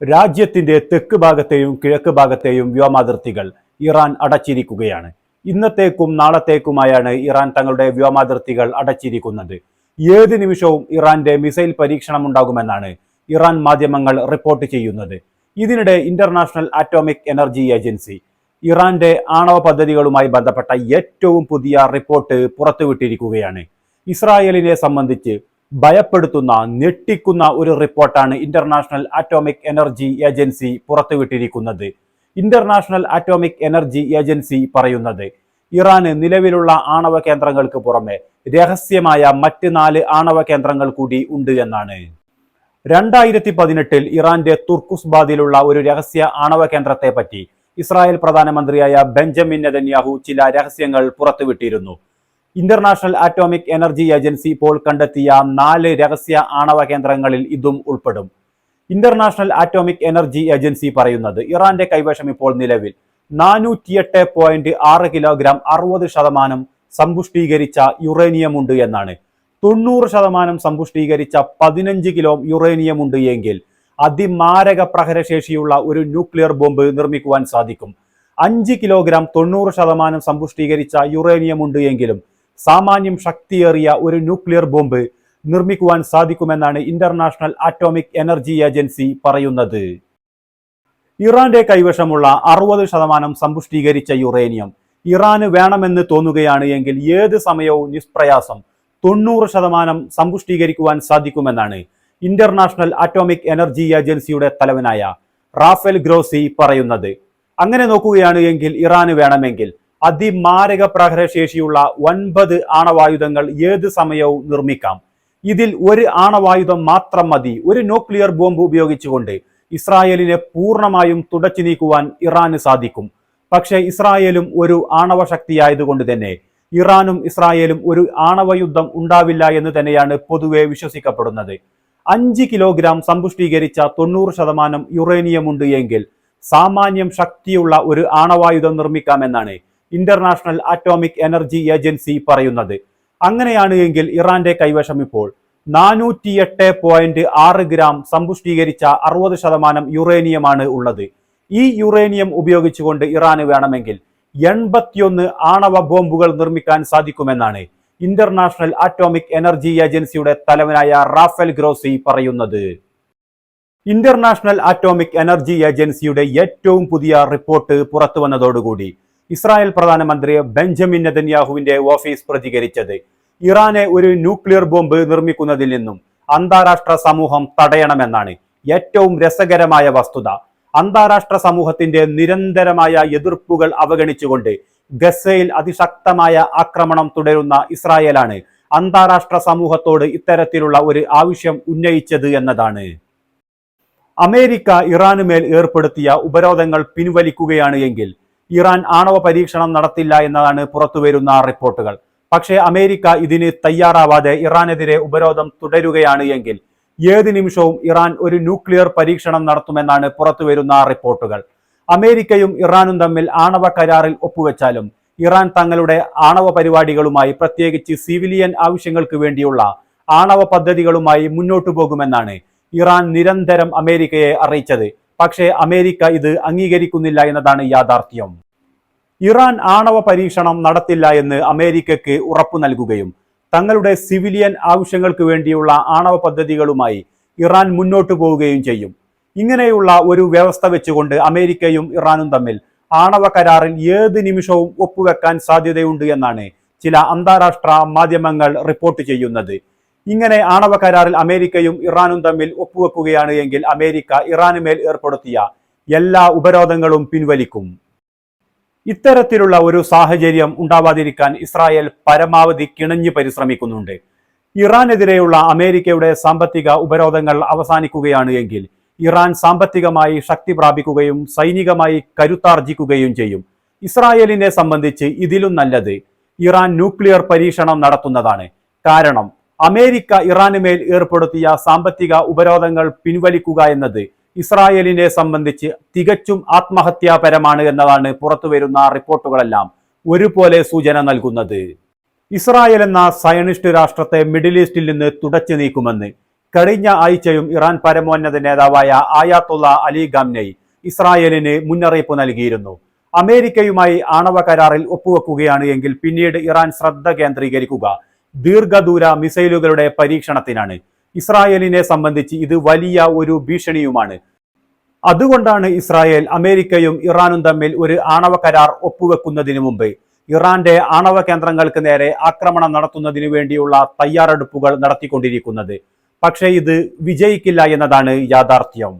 രാജ്യത്തിന്റെ തെക്ക് ഭാഗത്തെയും കിഴക്ക് ഭാഗത്തെയും വ്യോമാതിർത്തികൾ ഇറാൻ അടച്ചിരിക്കുകയാണ്. ഇന്നത്തേക്കും നാളത്തേക്കുമായാണ് ഇറാൻ തങ്ങളുടെ വ്യോമാതിർത്തികൾ അടച്ചിരിക്കുന്നത്. ഏത് നിമിഷവും ഇറാന്റെ മിസൈൽ പരീക്ഷണം ഉണ്ടാകുമെന്നാണ് ഇറാൻ മാധ്യമങ്ങൾ റിപ്പോർട്ട് ചെയ്യുന്നത്. ഇതിനിടെ ഇന്റർനാഷണൽ ആറ്റോമിക് എനർജി ഏജൻസി ഇറാന്റെ ആണവ പദ്ധതികളുമായി ബന്ധപ്പെട്ട ഏറ്റവും പുതിയ റിപ്പോർട്ട് പുറത്തുവിട്ടിരിക്കുകയാണ്. ഇസ്രായേലിനെ സംബന്ധിച്ച് ഭയപ്പെടുത്തുന്ന ഞെട്ടിക്കുന്ന ഒരു റിപ്പോർട്ടാണ് ഇന്റർനാഷണൽ ആറ്റോമിക് എനർജി ഏജൻസി പുറത്തുവിട്ടിരിക്കുന്നത്. ഇന്റർനാഷണൽ ആറ്റോമിക് എനർജി ഏജൻസി പറയുന്നത് ഇറാന് നിലവിലുള്ള ആണവ കേന്ദ്രങ്ങൾക്ക് പുറമെ രഹസ്യമായ മറ്റ് നാല് ആണവ കേന്ദ്രങ്ങൾ കൂടി ഉണ്ട് എന്നാണ്. രണ്ടായിരത്തി പതിനെട്ടിൽ ഇറാന്റെ തുർക്കുസ്ബാദിലുള്ള ഒരു രഹസ്യ ആണവ കേന്ദ്രത്തെ പറ്റി ഇസ്രായേൽ പ്രധാനമന്ത്രിയായ ബെഞ്ചമിൻ നെതന്യാഹു ചില രഹസ്യങ്ങൾ പുറത്തുവിട്ടിരുന്നു. ഇന്റർനാഷണൽ ആറ്റോമിക് എനർജി ഏജൻസി ഇപ്പോൾ കണ്ടെത്തിയ നാല് രഹസ്യ ആണവ കേന്ദ്രങ്ങളിൽ ഇതും ഉൾപ്പെടും. ഇന്റർനാഷണൽ ആറ്റോമിക് എനർജി ഏജൻസി പറയുന്നത് ഇറാന്റെ കൈവശം ഇപ്പോൾ നിലവിൽ നാനൂറ്റിയെട്ട് പോയിന്റ് ആറ് കിലോഗ്രാം അറുപത് ശതമാനം സമ്പുഷ്ടീകരിച്ച യുറേനിയം ഉണ്ട് എന്നാണ്. തൊണ്ണൂറ് ശതമാനം സമ്പുഷ്ടീകരിച്ച പതിനഞ്ച് കിലോ യുറേനിയം ഉണ്ട് എങ്കിൽ അതിമാരക പ്രഹരശേഷിയുള്ള ഒരു ന്യൂക്ലിയർ ബോംബ് നിർമ്മിക്കുവാൻ സാധിക്കും. അഞ്ച് കിലോഗ്രാം തൊണ്ണൂറ് ശതമാനം സമ്പുഷ്ടീകരിച്ച യുറേനിയം ഉണ്ട് എങ്കിലും സാമാന്യം ശക്തിയേറിയ ഒരു ന്യൂക്ലിയർ ബോംബ് നിർമ്മിക്കുവാൻ സാധിക്കുമെന്നാണ് ഇന്റർനാഷണൽ ആറ്റോമിക് എനർജി ഏജൻസി പറയുന്നത്. ഇറാന്റെ കൈവശമുള്ള അറുപത് ശതമാനം സമ്പുഷ്ടീകരിച്ച യുറേനിയം ഇറാന് വേണമെന്ന് തോന്നുകയാണ് എങ്കിൽ ഏത് സമയവും നിഷ്പ്രയാസം തൊണ്ണൂറ് ശതമാനം സമ്പുഷ്ടീകരിക്കുവാൻ സാധിക്കുമെന്നാണ് ഇന്റർനാഷണൽ ആറ്റോമിക് എനർജി ഏജൻസിയുടെ തലവനായ റാഫേൽ ഗ്രോസി പറയുന്നത്. അങ്ങനെ നോക്കുകയാണ് എങ്കിൽ ഇറാന് വേണമെങ്കിൽ അതിമാരക പ്രഹരശേഷിയുള്ള ഒൻപത് ആണവായുധങ്ങൾ ഏത് സമയവും നിർമ്മിക്കാം. ഇതിൽ ഒരു ആണവായുധം മാത്രം മതി. ഒരു ന്യൂക്ലിയർ ബോംബ് ഉപയോഗിച്ചുകൊണ്ട് ഇസ്രായേലിനെ പൂർണമായും തുടച്ചു നീക്കുവാൻ ഇറാന് സാധിക്കും. പക്ഷേ ഇസ്രായേലും ഒരു ആണവ ശക്തിയായതുകൊണ്ട് തന്നെ ഇറാനും ഇസ്രായേലും ഒരു ആണവ യുദ്ധം ഉണ്ടാവില്ല എന്ന് തന്നെയാണ് പൊതുവെ വിശ്വസിക്കപ്പെടുന്നത്. അഞ്ച് കിലോഗ്രാം സമ്പുഷ്ടീകരിച്ച തൊണ്ണൂറ് ശതമാനം യുറേനിയം ഉണ്ട് എങ്കിൽ സാമാന്യം ശക്തിയുള്ള ഒരു ആണവായുധം നിർമ്മിക്കാമെന്നാണ് ഇന്റർനാഷണൽ അറ്റോമിക് എനർജി ഏജൻസി പറയുന്നത്. അങ്ങനെയാണ് എങ്കിൽ ഇറാന്റെ കൈവശം ഇപ്പോൾ നാനൂറ്റിയെട്ട് പോയിന്റ് ആറ് ഗ്രാം സമ്പുഷ്ടീകരിച്ച അറുപത് ശതമാനം യുറേനിയമാണ് ഉള്ളത്. ഈ യുറേനിയം ഉപയോഗിച്ചുകൊണ്ട് ഇറാന് വേണമെങ്കിൽ എൺപത്തിയൊന്ന് ആണവ ബോംബുകൾ നിർമ്മിക്കാൻ സാധിക്കുമെന്നാണ് ഇന്റർനാഷണൽ അറ്റോമിക് എനർജി ഏജൻസിയുടെ തലവനായ റാഫേൽ ഗ്രോസി പറയുന്നത്. ഇന്റർനാഷണൽ അറ്റോമിക് എനർജി ഏജൻസിയുടെ ഏറ്റവും പുതിയ റിപ്പോർട്ട് പുറത്തു വന്നതോടുകൂടി ഇസ്രായേൽ പ്രധാനമന്ത്രി ബെഞ്ചമിൻ നെതന്യാഹുവിന്റെ ഓഫീസ് പ്രതികരിച്ചത്. ഇറാനെ ഒരു ന്യൂക്ലിയർ ബോംബ് നിർമ്മിക്കുന്നതിൽ നിന്നും അന്താരാഷ്ട്ര സമൂഹം തടയണമെന്നാണ് ഏറ്റവും രസകരമായ വസ്തുത. അന്താരാഷ്ട്ര സമൂഹത്തിന്റെ നിരന്തരമായ എതിർപ്പുകൾ അവഗണിച്ചുകൊണ്ട് ഗസയിൽ അതിശക്തമായ ആക്രമണം തുടരുന്ന ഇസ്രായേലാണ് അന്താരാഷ്ട്ര സമൂഹത്തോട് ഇത്തരത്തിലുള്ള ഒരു ആവശ്യം ഉന്നയിച്ചത് എന്നതാണ്. അമേരിക്ക ഇറാന് മേൽ ഏർപ്പെടുത്തിയ ഉപരോധങ്ങൾ പിൻവലിക്കുകയാണ് എങ്കിൽ ഇറാൻ ആണവ പരീക്ഷണം നടത്തില്ല എന്നതാണ് പുറത്തുവരുന്ന റിപ്പോർട്ടുകൾ. പക്ഷേ അമേരിക്ക ഇതിന് തയ്യാറാവാതെ ഇറാനെതിരെ ഉപരോധം തുടരുകയാണ് എങ്കിൽ ഏത് നിമിഷവും ഇറാൻ ഒരു ന്യൂക്ലിയർ പരീക്ഷണം നടത്തുമെന്നാണ് പുറത്തുവരുന്ന റിപ്പോർട്ടുകൾ. അമേരിക്കയും ഇറാനും തമ്മിൽ ആണവ കരാറിൽ ഒപ്പുവെച്ചാലും ഇറാൻ തങ്ങളുടെ ആണവ പരിപാടികളുമായി പ്രത്യേകിച്ച് സിവിലിയൻ ആവശ്യങ്ങൾക്ക് വേണ്ടിയുള്ള ആണവ പദ്ധതികളുമായി മുന്നോട്ടു പോകുമെന്നാണ് ഇറാൻ നിരന്തരം അമേരിക്കയെ അറിയിച്ചത്. പക്ഷേ അമേരിക്ക ഇത് അംഗീകരിക്കുന്നില്ല എന്നതാണ് യാഥാർത്ഥ്യം. ഇറാൻ ആണവ പരീക്ഷണം നടത്തില്ല എന്ന് അമേരിക്കയ്ക്ക് ഉറപ്പു നൽകുകയും തങ്ങളുടെ സിവിലിയൻ ആവശ്യങ്ങൾക്ക് വേണ്ടിയുള്ള ആണവ പദ്ധതികളുമായി ഇറാൻ മുന്നോട്ടു പോവുകയും ചെയ്യും. ഇങ്ങനെയുള്ള ഒരു വ്യവസ്ഥ വെച്ചുകൊണ്ട് അമേരിക്കയും ഇറാനും തമ്മിൽ ആണവ കരാറിൽ ഏത് നിമിഷവും ഒപ്പുവെക്കാൻ സാധ്യതയുണ്ട് എന്നാണ് ചില അന്താരാഷ്ട്ര മാധ്യമങ്ങൾ റിപ്പോർട്ട് ചെയ്യുന്നത്. ഇങ്ങനെ ആണവ കരാറിൽ അമേരിക്കയും ഇറാനും തമ്മിൽ ഒപ്പുവെക്കുകയാണ് എങ്കിൽ അമേരിക്ക ഇറാന് മേൽ ഏർപ്പെടുത്തിയ എല്ലാ ഉപരോധങ്ങളും പിൻവലിക്കും. ഇത്തരത്തിലുള്ള ഒരു സാഹചര്യം ഉണ്ടാവാതിരിക്കാൻ ഇസ്രായേൽ പരമാവധി കിണഞ്ഞു പരിശ്രമിക്കുന്നുണ്ട്. ഇറാനെതിരെയുള്ള അമേരിക്കയുടെ സാമ്പത്തിക ഉപരോധങ്ങൾ അവസാനിക്കുകയാണ് എങ്കിൽ ഇറാൻ സാമ്പത്തികമായി ശക്തി പ്രാപിക്കുകയും സൈനികമായി കരുത്താർജിക്കുകയും ചെയ്യും. ഇസ്രായേലിനെ സംബന്ധിച്ച് ഇതിലും നല്ലത് ഇറാൻ ന്യൂക്ലിയർ പരീക്ഷണം നടത്തുന്നതാണ്. കാരണം അമേരിക്ക ഇറാന് മേൽ ഏർപ്പെടുത്തിയ സാമ്പത്തിക ഉപരോധങ്ങൾ പിൻവലിക്കുക എന്നത് ഇസ്രായേലിനെ സംബന്ധിച്ച് തികച്ചും ആത്മഹത്യാപരമാണ് എന്നതാണ് പുറത്തുവരുന്ന റിപ്പോർട്ടുകളെല്ലാം ഒരുപോലെ സൂചന നൽകുന്നത്. ഇസ്രായേൽ എന്ന സയണിസ്റ്റ് രാഷ്ട്രത്തെ മിഡിൽ ഈസ്റ്റിൽ നിന്ന് തുടച്ചു നീക്കുമെന്ന് കഴിഞ്ഞ ആഴ്ചയും ഇറാൻ പരമോന്നത നേതാവായ ആയാത്തുള്ള അലി ഗാംനൈ ഇസ്രായേലിന് മുന്നറിയിപ്പ് നൽകിയിരുന്നു. അമേരിക്കയുമായി ആണവ കരാറിൽ ഒപ്പുവെക്കുകയാണ് എങ്കിൽ പിന്നീട് ഇറാൻ ശ്രദ്ധ കേന്ദ്രീകരിക്കുക ദീർഘദൂര മിസൈലുകളുടെ പരീക്ഷണത്തിനാണ്. ഇസ്രായേലിനെ സംബന്ധിച്ച് ഇത് വലിയ ഒരു ഭീഷണിയുമാണ്. അതുകൊണ്ടാണ് ഇസ്രായേൽ അമേരിക്കയും ഇറാനും തമ്മിൽ ഒരു ആണവ കരാർ ഒപ്പുവെക്കുന്നതിന് മുമ്പ് ഇറാന്റെ ആണവ കേന്ദ്രങ്ങൾക്ക് നേരെ ആക്രമണം നടത്തുന്നതിനു വേണ്ടിയുള്ള തയ്യാറെടുപ്പുകൾ നടത്തിക്കൊണ്ടിരിക്കുന്നത്. പക്ഷേ ഇത് വിജയിക്കില്ല എന്നതാണ് യാഥാർത്ഥ്യം.